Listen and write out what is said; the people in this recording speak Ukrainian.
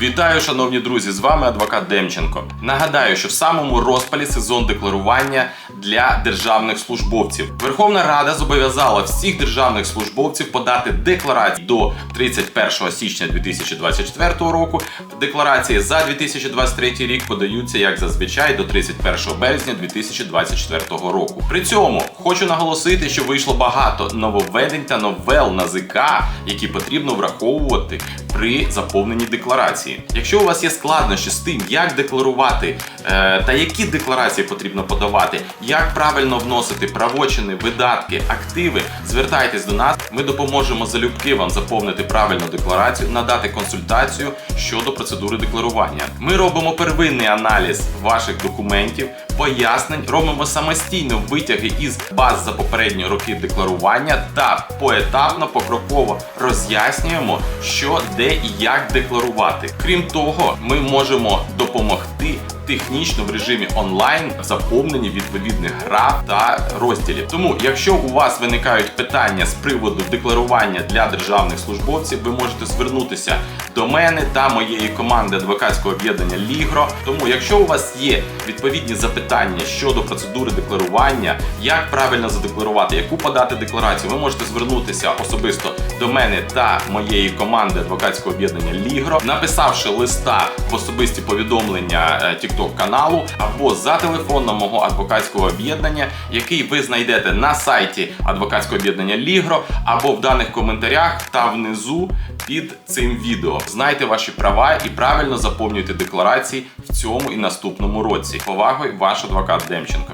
Вітаю, шановні друзі! З вами адвокат Демченко. Нагадаю, що в самому розпалі сезон декларування для державних службовців. Верховна Рада зобов'язала всіх державних службовців подати декларації до 31 січня 2024 року. Декларації за 2023 рік подаються як зазвичай до 31 березня 2024 року. При цьому хочу наголосити, що вийшло багато нововведень та новел на ЗК, які потрібно враховувати при заповненні декларації. Якщо у вас є складнощі з тим, як декларувати е, та які декларації потрібно подавати, як правильно вносити правочини, видатки, активи, звертайтесь до нас. Ми допоможемо залюбки вам заповнити правильну декларацію, надати консультацію щодо процедури декларування. Ми робимо первинний аналіз ваших документів, пояснень, робимо самостійно витяги із баз за попередні роки декларування та поетапно, покроково роз'яснюємо, що де і як декларувати. Крім того, ми можемо допомогти технічно в режимі онлайн в заповненні відповідних граф та розділів. Тому, якщо у вас виникають питання з приводу декларування для державних службовців, ви можете звернутися до мене та моєї команди адвокатського об'єднання Лігро. Тому, якщо у вас є відповідні запитання щодо процедури декларування, як правильно задекларувати, яку подати декларацію, ви можете звернутися особисто до мене та моєї команди адвокатського об'єднання Лігро, написавши листа в особисті повідомлення е, TikTok каналу або за телефоном мого адвокатського об'єднання, який ви знайдете на сайті адвокатського об'єднання Лігро або в даних коментарях та внизу під цим відео. Знайте ваші права і правильно заповнюйте декларації в цьому і наступному році. Повагою, ваш адвокат Демченко.